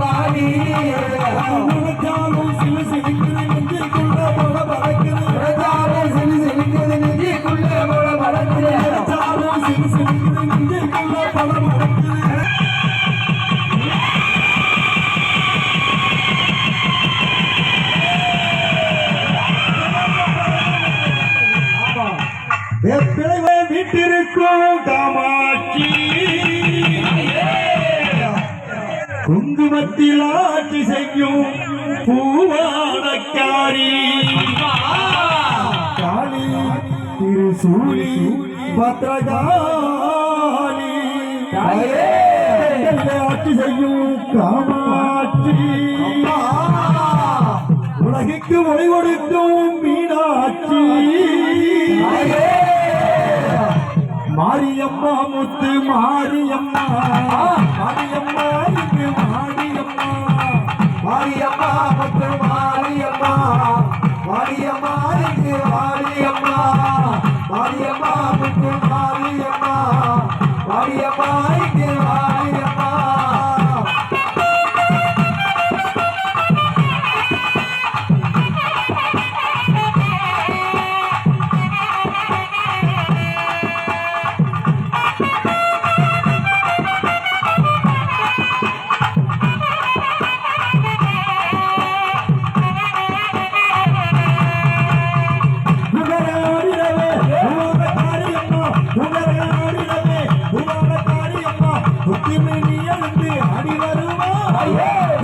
பாடி பாடி சில சிரிக்க எப்பிழைவே வீட்டிருக்கும் காமாட்சி. குங்குமத்தில் ஆட்சி செய்யும் பூவாடக்காரி. காளி திருசூலி பத்ரகாளி. ஆட்சி செய்யும் காமாட்சி. உலகிற்கு ஒளி கொடுக்கும் மீனாட்சி. மாரியம்மா முத்து மாரியம்மா.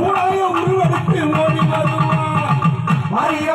ஓடி உருவெடுத்து ஓடி வருவான் அறிய